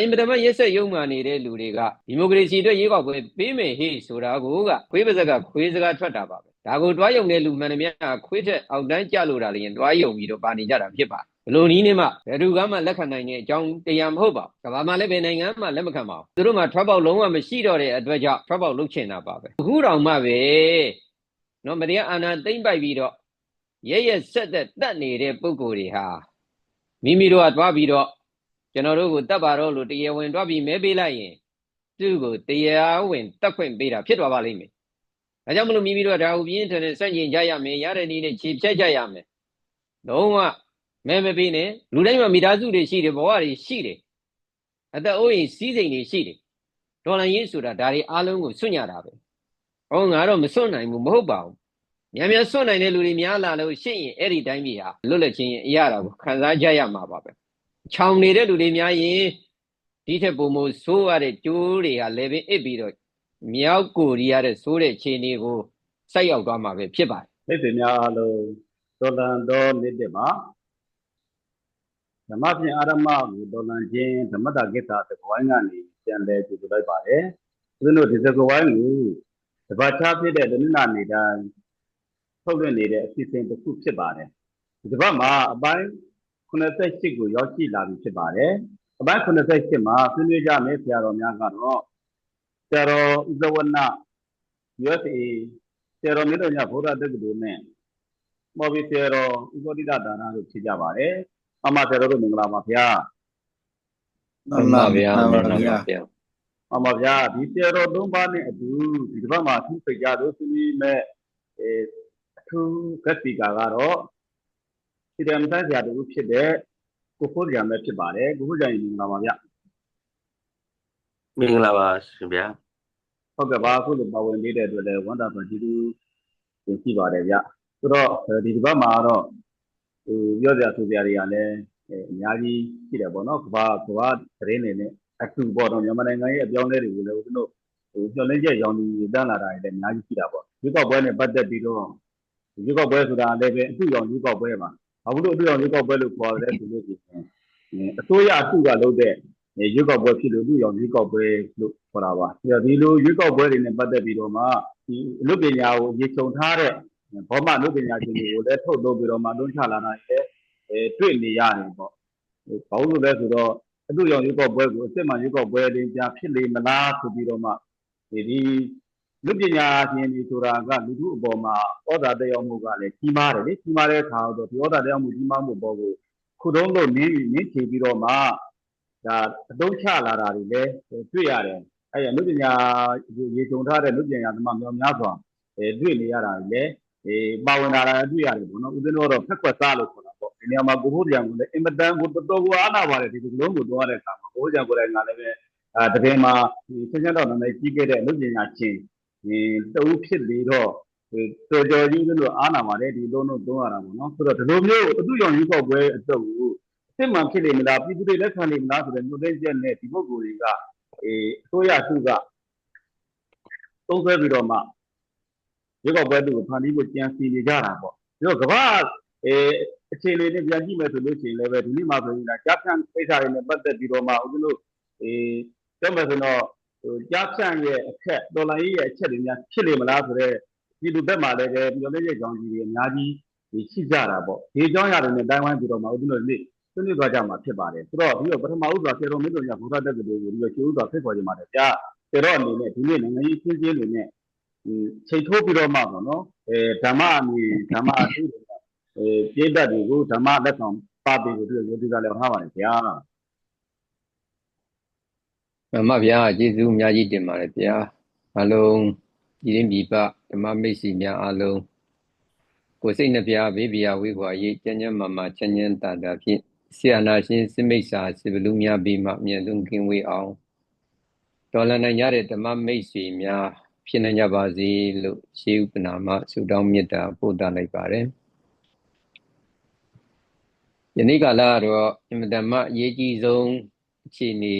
အင်ပထမရက်ဆက်ရုံမှနေတဲ့လူတွေကဒီမိုကရေစီအတွက်ရေးကောက်ပွဲပေးမယ်ဟေ့ဆိုတာကိုကခွေးပါဇက်ကခွေးစကားထွက်တာပါပဲဒါကိုတွားယုံတဲ့လူမှန်သမျှခွေးထက်အောက်တန်းကြလို့တာလည်းတွားယုံပြီးတော့ပါနေကြတာဖြစ်ပါဘလို့နီးနေမှဘယ်သူကမှလက်ခံနိုင်တဲ့အကြောင်းတရားမဟုတ်ပါဘူးကမ္ဘာမှာလည်းဘယ်နိုင်ငံမှလက်မခံပါဘူးသူတို့မှ trap out လုံးဝမရှိတော့တဲ့အတွက်ကြောင့် trap out လုပ်ချင်တာပါပဲအခုတောင်မှပဲနော်မတရားအာဏာသိမ့်ပိုက်ပြီးတော့ရဲရဲဆက်သက်တတ်နေတဲ့ပုံကိုယ်တွေဟာမိမိတို့ကတွားပြီးတော့ ကျွန်တော်တို့ကိုတတ်ပါတော့လို့တရားဝင်တွားပြီးမဲပေးလိုက်ရင်သူ့ကိုတရားဝင်တတ်ခွင့်ပေးတာဖြစ်သွားပါလိမ့်မယ်။ဒါကြောင့်မလို့မိမိတို့ကဒါကိုပြင်းထန်တဲ့စန့်ကျင်ကြရမယ်ရတဲ့နည်းနဲ့ခြေဖြတ်ကြရမယ်။လုံးဝမဲမပေးနဲ့လူတိုင်းမှာမိသားစုတွေရှိတယ်ဘဝတွေရှိတယ်။အသက်အိုးအိမ်စီးစိမ်တွေရှိတယ်။ဒေါ်လာရင်းဆိုတာဒါတွေအားလုံးကိုစွန့်ရတာပဲ။ဟောငါတော့မစွန့်နိုင်ဘူးမဟုတ်ပါဘူး။များများစွန့်နိုင်တဲ့လူတွေများလာလို့ရှိရင်အဲ့ဒီတိုင်းပြည်ဟာလွတ်လပ်ခြင်းအရာတော်ကိုခံစားကြရမှာပါပဲ။ ခြောင်နေတဲ့လူတွေများရင်ဒီထက်ပုံမိုဆိုးရတဲ့ကျိုးတွေကလည်းပင်အစ်ပြီးတော့မြောက်ကိုရီးယားတဲ့ဆိုးတဲ့ခြေနေကိုစိုက်ရောက်သွားမှာပဲဖြစ်ပါတယ်မိတ်ဆွေများအားလုံးတော်လန်တော်နေ့တည်းမှာဓမ္မပြင်အာရမကိုတော်လန်ခြင်းဓမ္မတာကိစ္စသကဝိုင်းကနေပြန်လဲကြည့်လိုက်ပါတယ်သူတို့ဒီသကဝိုင်းကိုတပတ်ချဖြစ်တဲ့တနင်္လာနေ့တိုင်းထုတ်လွှင့်နေတဲ့အစီအစဉ်တစ်ခုဖြစ်ပါတယ်ဒီတစ်ပတ်မှာအပိုင်း 88ကိုရောက်ရှိလာပြီဖြစ်ပါတယ်အပိုင်း88မှာဆွေးနွေးကြမယ်ဆရာတော်များကတော့ဆရာတော်ဥဇဝန USA ဆရာတော်မြတ်တော်ညဗုဒ္ဓတက္ကသိုလ်နဲ့မော်ဘီဆရာတော်ဥပတိတဒါနတို့ဖြစ်ကြပါတယ်။အမဆရာတော်တို့မင်္ဂလာပါဗျာမှန်ပါဗျာမှန်ပါဗျာ။အမဗျာဒီဆရာတော်သုံးပါးနဲ့အတူဒီတစ်ပတ်မှာသူဖိတ်ကြလို့သူကြီးမဲ့အဲအထူးကက်စီကာကတော့ ဒီတမ်ဆန်းဆရာတို့ဖြစ်တဲ့ကိုဖိုးကြံပဲဖြစ်ပါတယ်။ကိုဖိုးကြံမင်္ဂလာပါဗျာမင်္ဂလာပါရှင်ဗျာ။ဟုတ်ကဲ့ပါအခုလိုပါဝင်ပေးတဲ့အတွက်လည်းဝမ်းသာပါကျေးဇူးတင်ရှိပါတယ်ဗျ။ဆိုတော့ဒီတစ်ပတ်မှာတော့ဟိုပြောစရာဆိုစရာတွေကလည်းအဲအများကြီးရှိတယ်ပေါ့နော်ကဘာကဘာသတင်းတွေနဲ့အထူပေါ့နော်မြန်မာနိုင်ငံရဲ့အပြောင်းအလဲတွေကိုလည်းဦးဇင်းတို့ဟိုပြောင်းလဲချက်ရောင်းနေတန်းလာတာတွေလည်းအများကြီးရှိတာပေါ့ရွေးကောက်ပွဲနဲ့ပတ်သက်ပြီးတော့ရွေးကောက်ပွဲဆိုတာလည်းပဲအထူရောင်ရွေးကောက်ပွဲပါ ဘာလို့အထူရောင်ရွေးကောက်ပွဲလို့ခေါ်ရလဲဆိုလို့ရှိရင်အစိုးရအထူကလုပ်တဲ့ရွေးကောက်ပွဲဖြစ်လို့အထူရောင်ရွေးကောက်ပွဲလို့ခေါ်တာပါဒီလိုရွေးကောက်ပွဲတွေနဲ့ပတ်သက်ပြီးတော့မှဒီအလုပ်ပညာကိုရေချုံထားတဲ့ဘောမအလုပ်ပညာရှင်တွေကိုလည်းထုတ်လုပ်ပြီးတော့မှလွှမ်းချလာတာရဲ့အဲတွေ့နေရတယ်ပေါ့ဘာလို့လဲဆိုတော့အတူရောင်ရွေးကောက်ပွဲကိုအစ်စ်မှရွေးကောက်ပွဲလေးကြာဖြစ်လေမလားဆိုပြီးတော့မှဒီဒီ လူပညာရှင်တွေဆိုတာကလူထုအပေါ်မှာဩဇာတက်ရောက်မှုကလည်းကြီးမားတယ်လေကြီးမားတဲ့အခါတော့ဒီဩဇာတက်ရောက်မှုကြီးမားမှုပေါ်ကိုခုတုံးလို့နင်းနင်းချပြီးတော့မှဒါအတုံးချလာတာတွေလည်းတွေ့ရတယ်အဲ့ရလူပညာရေချုံထားတဲ့လူပညာသမားများများစွာအဲတွေ့နေရတာလည်းအေးပါဝင်လာတာတွေ့ရတယ်ပေါ့နော်ဦးဇင်းတို့တော့ဖက်ခွက်စားလို့ခေါ်တာပေါ့ဒီနေရာမှာကိုဖို့တရားကိုလည်းအင်မတန်ကိုတော်တော်ကိုအားနာပါတယ်ဒီလိုလုံးကိုတွားတဲ့အခါမှာကိုဖို့တရားကိုလည်းငါလည်းပဲအာတကယ်မှာဒီဆက်ချက်တော်နာမည်ကြီးခဲ့တဲ့အလုပ်ပညာရှင် ဒီတူဖြစ်လေတော့တော်တော်ကြီးလို့အားနာပါတယ်ဒီလုံးလုံးသုံးရတာပေါ့နော်ဆိုတော့ဒီလိုမျိုးအတူရောင်ရွေးကောက်ပွဲအတော့ကိုစစ်မှန်ဖြစ်နေမလားပြည်သူတွေလက်ခံနေမလားဆိုတဲ့ညှို့တဲ့ချက်နဲ့ဒီပုဂ္ဂိုလ်တွေကအေးအစိုးရစုကသုံးဆွဲပြီးတော့မှရွေးကောက်ပွဲသူကိုဖန်တီးဖို့ကြံစီနေကြတာပေါ့ပြီးတော့ကမ္ဘာအဲအခြေအနေနဲ့ပြန်ကြည့်မယ်ဆိုလို့ရှိရင်လည်းပဲဒီနေ့မှဆိုရင်ဒါကြားဖြန့်ကိစ္စတွေနဲ့ပတ်သက်ပြီးတော့မှဦးဇင်းတို့အဲပြောမယ်ဆိုတော့ ဟိုကြားဖြန့်ရဲ့အခက်ဒေါ်လာရေးရဲ့အချက်တွေများဖြစ်နေမလားဆိုတော့ဒီလူဘက်မှာလည်းပဲပြောလေးရဲ့ကြောင်းကြီးတွေအများကြီးရှိကြတာပေါ့ဒီကြောင်းရတယ်နဲ့တိုင်းဝိုင်းပြီးတော့မှဦးဇင်းတို့နေ့ဆွေးနွေးသွားကြမှာဖြစ်ပါတယ်ဆိုတော့ဒီတော့ပထမဥစ္စာဆေတော်မင်းတို့ညဘုရားတက်တဲ့ကိုဒီလိုကျေဥစွာဖိတ်ခေါ်ကြမှာတယ်ကြားဆေတော်အနေနဲ့ဒီနေ့နိုင်ငံရေးချင်းချင်းတွေနဲ့ချိန်ထိုးပြီးတော့မှပေါ့နော်အဲဓမ္မအမိဓမ္မအထုတွေအဲပြိတ္တတွေကိုဓမ္မလက်ဆောင်ပါပေးဖို့ဒီလိုဒီကလည်းထားပါတယ်ဗျာ မှန်ပါဗျာကျေးဇူးအများကြီးတင်ပါတယ်ဗျာအလုံးဒီရင်ဒီပဓမ္မမိတ်ဆွေများအလုံးကိုယ်စိတ်နှပြဘေးပြဝေခွာရေးကျဉ်းကျဉ်းမာမာချမ်းချမ်းသာသာဖြင့်ဆရာနာရှင်စိမိတ်စာစေဘလူများပြီးမှအမြဲဆုံးကင်းဝေးအောင်တော်လနိုင်ကြတဲ့ဓမ္မမိတ်ဆွေများဖြစ်နိုင်ကြပါစေလို့ရှေးဥပနာမဆုတောင်းမေတ္တာပို့သလိုက်ပါတယ်ယနေ့ကာလကတော့အင်မတန်မှအရေးကြီးဆုံးအခြေအနေ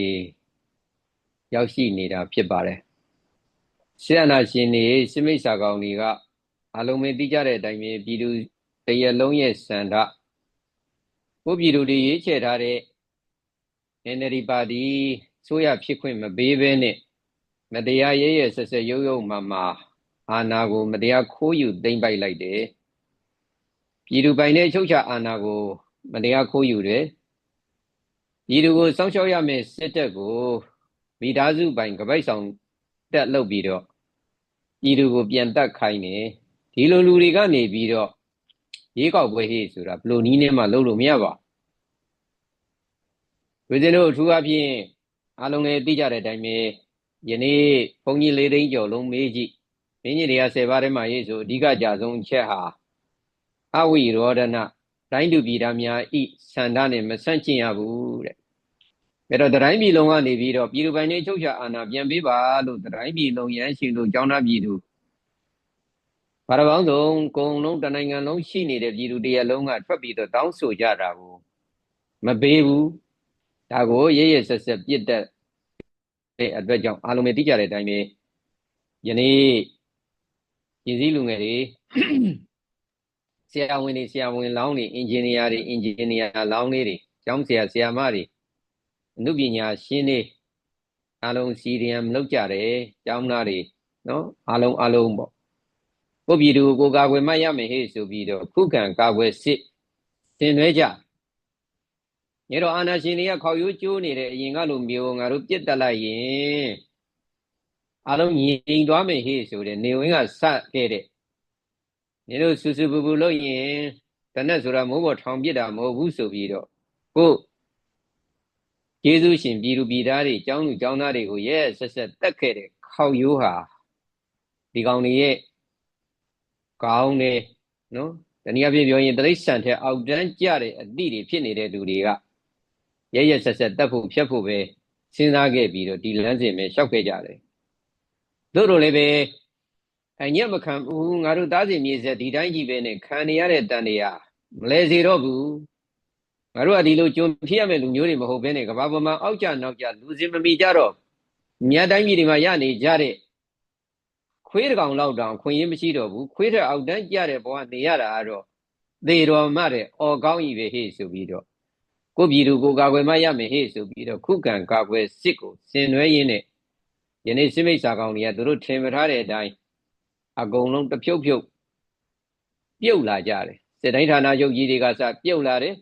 ရောက်ရှိနေတာဖြစ်ပါတယ်ဆရာနာရှင်တွေစိမိတ်စာကောင်တွေကအလုံးမင်းသိကြတဲ့အတိုင်းပဲပြည်သူတရလုံးရဲ့စန္ဒကိုပြည်သူတွေရွေးချယ်ထားတဲ့ NLD ပါတီဆိုရဖြစ်ခွင့်မပေးဘဲနဲ့မတရားရဲရဲဆက်ဆက်ရုပ်ရုပ်မာမာအာနာကိုမတရားခိုးယူသိမ့်ပိုက်လိုက်တယ်ပြည်သူပိုင်တဲ့ချုပ်ချအာဏာကိုမတရားခိုးယူတယ်ပြည်သူကိုစောင့်ရှောက်ရမယ့်စစ်တပ်ကို မိသားစုပိုင်ကပိုက်ဆောင်တက်လုပ်ပြီးတော့ပြည်သူကိုပြန်တက်ခိုင်းတယ်ဒီလိုလူတွေကနေပြီးတော့ရေကောက်ပွဲဟေ့ဆိုတာဘလို့နီးနဲ့မှလုပ်လို့မရပါဘူးဝိဇင်းတို့အထူးအဖြင့်အားလုံးလည်းသိကြတဲ့အတိုင်းပဲယနေ့ဘုန်းကြီးလေးသိန်းကျော်လုံးမေးကြည့်မင်းကြီးတွေက10ပါးထဲမှာရေးဆိုအဓိကကြဆုံးချက်ဟာအဝိရောဒနာတိုင်းသူပြည်သားများဤဆန္ဒနဲ့မဆန့်ကျင်ရဘူးတဲ့ အဲ့တော့တိုင်းပြည်လုံးကနေပြီးတော့ပြည်သူပိုင်နေချုပ်ချအာဏာပြန်ပေးပါလို့တိုင်းပြည်လုံးရန်ရှင်လို့ကြောင်းသားပြည်သူဘာတော်ပေါင်းဆုံးကုံလုံးတနိုင်ငံလုံးရှိနေတဲ့ပြည်သူတရက်လုံးကထွက်ပြီးတော့တောင်းဆိုကြတာကိုမပေးဘူးဒါကိုရရဆက်ဆက်ပြစ်တဲ့အတွက်ကြောင့်အားလုံးပဲသိကြတဲ့အတိုင်းပဲယနေ့ပြည်စည်းလူငယ်တွေဆရာဝန်တွေဆရာဝန်လောင်းတွေအင်ဂျင်နီယာတွေအင်ဂျင်နီယာလောင်းလေးတွေကျောင်းဆရာဆရာမတွေ အမှုပညာရှင်တွေအားလုံးစီရီယံလောက်ကြတယ်ကျောင်းသားတွေနော်အားလုံးအားလုံးပေါ့ကိုပြည်သူကိုကာကွယ်မှရမယ်ဟေ့ဆိုပြီးတော့ခုခံကာကွယ်စစ်သင်နွှဲကြညတော့အာနာရှင်တွေကခေါရိုးကျိုးနေတဲ့အရင်ကလိုမျိုးငါတို့ပြစ်တက်လိုက်ရင်အားလုံးငြိမ်သွားမယ်ဟေ့ဆိုတဲ့နေဝင်းကစခဲ့တဲ့နေတို့စူစူပူပူလို့ရင်တနက်ဆိုတာမိုးပေါ်ထောင်ပြစ်တာမဟုတ်ဘူးဆိုပြီးတော့ကို ကျေးဇူးရှင်ပြည်သူပြည်သားတွေကျောင်းသူကျောင်းသားတွေကိုရဲဆက်ဆက်တက်ခဲ့တဲ့ခေါရိုးဟာဒီကောင်တွေရဲ့ကောင်းတယ်နော်တနည်းအားဖြင့်ပြောရင်တရိษံထက်အောက်တန်းကြတဲ့အသည့်တွေဖြစ်နေတဲ့လူတွေကရဲရဲဆက်ဆက်တက်ဖို့ဖြတ်ဖို့ပဲစဉ်းစားခဲ့ပြီးတော့ဒီလမ်းစဉ်ပဲရှောက်ခဲ့ကြတယ်တို့တို့လည်းပဲအညက်မခံဘူးငါတို့သားစီမြေဆက်ဒီတိုင်းကြီးပဲနဲ့ခံနေရတဲ့တန်တွေကမလဲစေတော့ဘူး ငါတို့ကဒီလိုကြုံဖြစ်ရမယ့်လူမျိုးတွေမဟုတ်ဘဲနဲ့ကဘာပေါ်မှာအောက်ကြနောက်ကြလူစင်မမီကြတော့မြတ်တိုင်းပြည်တွေမှာရနေကြတဲ့ခွေးတကောင်လောက်တောင်ခွင့်ရမရှိတော့ဘူးခွေးထက်အောက်တန်းကြတဲ့ဘဝနေရတာကတော့သေတော်မှတဲ့အော်ကောင်းကြီးပဲဟေ့ဆိုပြီးတော့ကိုပြည်သူကိုကာကွယ်မရမယ်ဟေ့ဆိုပြီးတော့ခုခံကာကွယ်စစ်ကိုဆင်နွှဲရင်းနဲ့ယနေ့စစ်မိတ်စာကောင်တွေကသူတို့ထင်မထားတဲ့အတိုင်းအကုန်လုံးတဖြုတ်ဖြုတ်ပြုတ်လာကြတယ်စစ်တိုင်းဌာနချုပ်ကြီးတွေကစပြုတ်လာတယ်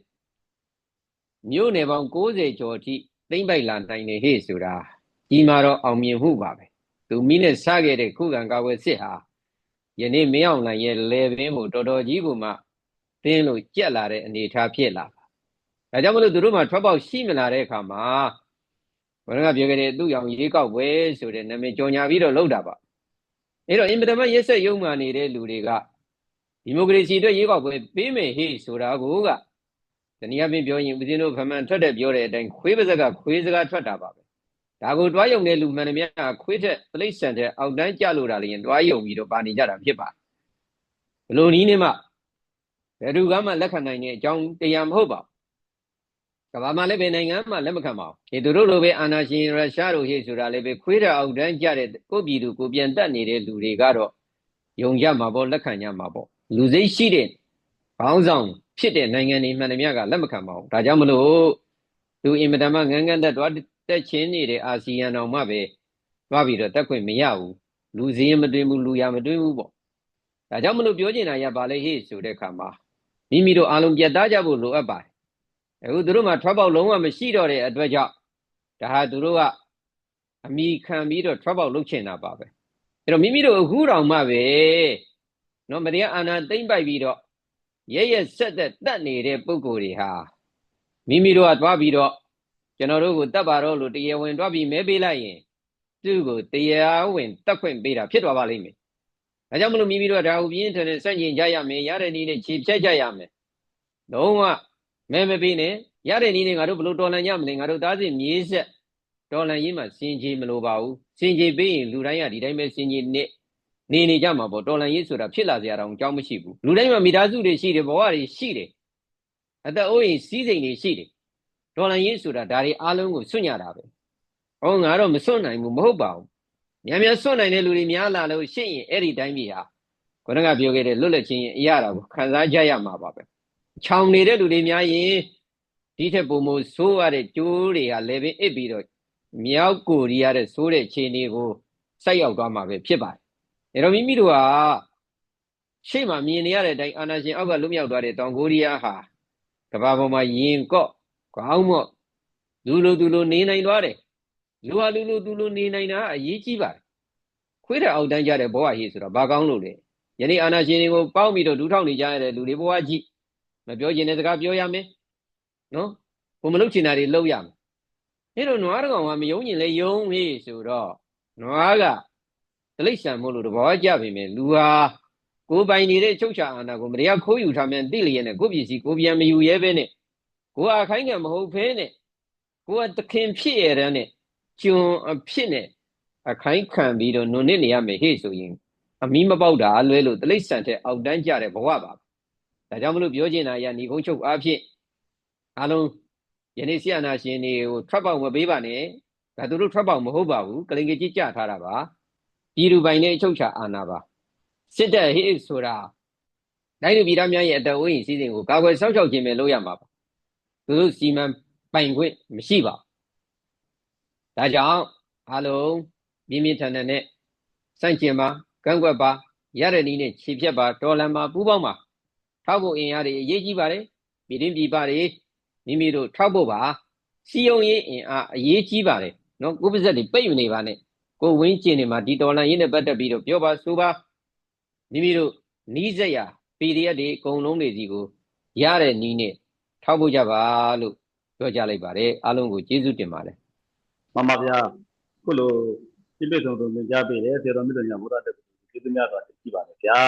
မြို့နယ်ပေါင်း60ကျော်အထိသိမ့်ပိုက်လာနိုင်နေဟေ့ဆိုတာကြီးမာတော့အောင်မြင်မှုပါပဲသူမိနဲ့စခဲ့တဲ့ခုခံကာကွယ်စစ်ဟာယနေ့မင်းအောင်လှိုင်ရဲ့လေပင်ကိုတော်တော်ကြီးကိုမှတင်းလို့ကြက်လာတဲ့အနေအထားဖြစ်လာပါဒါကြောင့်မလို့သူတို့မှထွက်ပေါက်ရှိမလာတဲ့အခါမှာဘုရားကပြောခဲ့တဲ့သူ့ရောင်ရေးကောက်ပွဲဆိုတဲ့နာမည်ကြော်ညာပြီးတော့လှုပ်တာပါအဲ့တော့အင်ပဒမရက်ဆက်ရုံမှနေတဲ့လူတွေကဒီမိုကရေစီအတွက်ရေးကောက်ပွဲပေးမယ်ဟေ့ဆိုတာကိုက တနည်းအားဖြင့်ပြောရင်ဦးဇင်းတို့ဗမှန်ထွက်တဲ့ပြောတဲ့အတိုင်းခွေးပါဇက်ကခွေးစကားထွက်တာပါပဲဒါကိုတွားယုံတဲ့လူမှန်သမျှခွေးထက်ပြိဋ္ဌာန်တဲ့အောက်တန်းကြလို့တာလည်းတွားယုံပြီးတော့ပါနေကြတာဖြစ်ပါဘလို့နီးနေမှဘယ်သူကမှလက်ခံနိုင်တဲ့အကြောင်းတရားမဟုတ်ပါကဘာမှလည်းဘယ်နိုင်ငံမှလက်မခံပါဘူးဒီသူတို့လိုပဲအာနာရှင်ရုရှားတို့ဟေ့ဆိုတာလည်းပဲခွေးတဲ့အောက်တန်းကြတဲ့ကိုပြည်သူကိုပြန်တက်နေတဲ့လူတွေကတော့ယုံကြမှာပေါ့လက်ခံကြမှာပေါ့လူစိတ်ရှိတဲ့ ဘောင်းဆောင်ဖြစ်တဲ့နိုင်ငံတွေမှန်သမျှကလက်မခံပါဘူးဒါကြောင့်မလို့သူအင်မတန်မှငန်းငန်းတက်တော့တက်ချင်းနေတဲ့အာဆီယံတော်မှပဲသွားပြီးတော့တက်ခွင့်မရဘူးလူစည်းမတွင်ဘူးလူရမတွင်ဘူးပေါ့ဒါကြောင့်မလို့ပြောချင်တာရပါလေဟေ့ဆိုတဲ့အခါမှာမိမိတို့အားလုံးပြတ်သားကြဖို့လိုအပ်ပါတယ်အခုသူတို့မှထွက်ပေါက်လုံးဝမရှိတော့တဲ့အတွက်ကြောင့်ဒါဟာသူတို့ကအမိခံပြီးတော့ထွက်ပေါက်လုပ်ချင်တာပါပဲအဲ့တော့မိမိတို့အခုတောင်မှပဲနော်မတရားအာဏာသိမ့်ပိုက်ပြီးတော့ ရဲရဲဆက်သက်တတ်နေတဲ့ပုံကိုယ်တွေဟာမိမိတို့ကသွားပြီးတော့ကျွန်တော်တို့ကိုတတ်ပါတော့လို့တရားဝင်သွားပြီးမဲပေးလိုက်ရင်သူ့ကိုတရားဝင်တက်ခွင့်ပေးတာဖြစ်သွားပါလိမ့်မယ်။ဒါကြောင့်မလို့မိမိတို့ကဒါကိုပြင်းထန်တဲ့စန့်ကျင်ကြရမယ်ရတဲ့နည်းနဲ့ခြေဖြတ်ကြရမယ်။လုံးဝမဲမပေးနဲ့ရတဲ့နည်းနဲ့ငါတို့ဘလို့တော်လန်ကြမလဲငါတို့သားစီမြေးဆက်တော်လန်ရေးမှာစင်ကြီးမလိုပါဘူး။စင်ကြီးပေးရင်လူတိုင်းကဒီတိုင်းပဲစင်ကြီးနဲ့ နေနေကြမှာပေါ့တော်လန်ရေးဆိုတာဖြစ်လာစရာတောင်အကြောင်းမရှိဘူး။လူတိုင်းမှာမိသားစုတွေရှိတယ်ဘဝတွေရှိတယ်။အသက်အိုးအိမ်စီးစိမ်တွေရှိတယ်ဒေါ်လာရေးဆိုတာဒါတွေအားလုံးကိုစွန့်ရတာပဲ။ဟောငါတော့မစွန့်နိုင်ဘူးမဟုတ်ပါဘူး။များများစွန့်နိုင်တဲ့လူတွေများလာလို့ရှင့်ရင်အဲ့ဒီတိုင်းပြည်ဟာခေါင်းကပြောခဲ့တဲ့လွတ်လပ်ခြင်းအရာတော်ကိုခံစားကြရမှာပါပဲ။ခြောင်နေတဲ့လူတွေများရင်ဒီထက်ပုံမို့ဆိုးရတဲ့ကျိုးတွေကလည်းပင်အစ်ပြီးတော့မြောက်ကိုရီးယားတဲ့ဆိုးတဲ့ခြေအနေကိုစိုက်ရောက်သွားမှာပဲဖြစ်ပါတယ် အဲတော့မိမိတို့ကရှေ့မှာမြင်နေရတဲ့အတိုင်းအာဏာရှင်အောက်ကလွတ်မြောက်သွားတဲ့တောင်ကိုရီးယားဟာကမ္ဘာပေါ်မှာရင်ကော့ခေါင်းမော့လူလိုသူလိုနေနိုင်သွားတယ်လူဟာလူလိုသူလိုနေနိုင်တာအရေးကြီးပါတယ်ခွေးတဲ့အောက်တန်းကြတဲ့ဘဝကြီးဆိုတာဘာကောင်းလို့လဲယနေ့အာဏာရှင်တွေကိုပေါင်းပြီးတော့ဒူးထောက်နေကြရတဲ့လူတွေဘဝကြီးမပြောချင်တဲ့စကားပြောရမယ်နော်ကိုမလုပ်ချင်တာတွေလုပ်ရမယ်အဲ့တော့နွားတကောင်ကမယုံကျင်လဲယုံဟေးဆိုတော့နွားက တိလိษံမို့လို့တဘောကြပြီမယ်လူဟာကိုယ်ပိုင်နေတဲ့ချုပ်ချာအာဏာကိုမတရားခိုးယူထားမြန်သိလျက်နဲ့ကိုယ့်ပစ္စည်းကိုပြန်မယူရဲပဲနဲ့ကိုယ်အခိုင်းကမဟုတ်ဖဲနဲ့ကိုယ်ကတခင်ဖြစ်ရတဲ့နဲ့ကျွန်အဖြစ်နဲ့အခိုင်းခံပြီးတော့နုံနစ်နေရမယ်ဟေ့ဆိုရင်အမီးမပေါက်တာလွဲလို့တိလိษံတဲ့အောက်တန်းကြတဲ့ဘဝပါဒါကြောင့်မလို့ပြောချင်တာအရာညီကုန်းချုပ်အားဖြင့်အားလုံးယနေ့ဆီယနာရှင်တွေကိုထွက်ပေါက်မပေးပါနဲ့ဒါသူတို့ထွက်ပေါက်မဟုတ်ပါဘူးကလင်ကြီးကြကြထားတာပါ ပြည်သူပိုင်တဲ့အချုပ်ချာအာဏာပါစစ်တပ်ဟိဆိုတာတိုင်းလူပြည်သားများရဲ့အတအဝိအစီအစဉ်ကိုကာကွယ်စောင့်ရှောက်ခြင်းပဲလုပ်ရမှာပါသူတို့စီမံပိုင်ခွင့်မရှိပါဘူးဒါကြောင့်အားလုံးမြင်းမြင့်ထန်ထန်နဲ့စန့်ကျင်ပါကန့်ကွက်ပါရတဲ့နည်းနဲ့ခြေဖြတ်ပါတော်လန်ပါပူးပေါင်းပါထောက်ဖို့အင်အားတွေအရေးကြီးပါတယ်ပြည်တွင်းပြည်ပတွေမိမိတို့ထောက်ဖို့ပါစီယုံရေးအင်အားအရေးကြီးပါတယ်နော်ကိုယ်ပါဇက်တွေပိတ်မနေပါနဲ့ ကိုဝင်းကျင်နေမှာဒီတော်လန်ရေးနဲ့ပတ်သက်ပြီးတော့ပြောပါဆိုပါမိမိတို့နီးစက်ရ PDF တွေအကုန်လုံးတွေစီကိုရတဲ့နည်းနဲ့ထောက်ဖို့ကြပါလို့ပြောကြလိုက်ပါတယ်အားလုံးကိုကျေးဇူးတင်ပါတယ်မှန်ပါဗျာခုလိုပြည့်ပြည့်စုံစုံသင်ကြားပေးတယ်ဆရာတော်မြတ်တော်ညာဘုရားတက်ကျေးဇူးများစွာတင်ရှိပါတယ်ဗျာ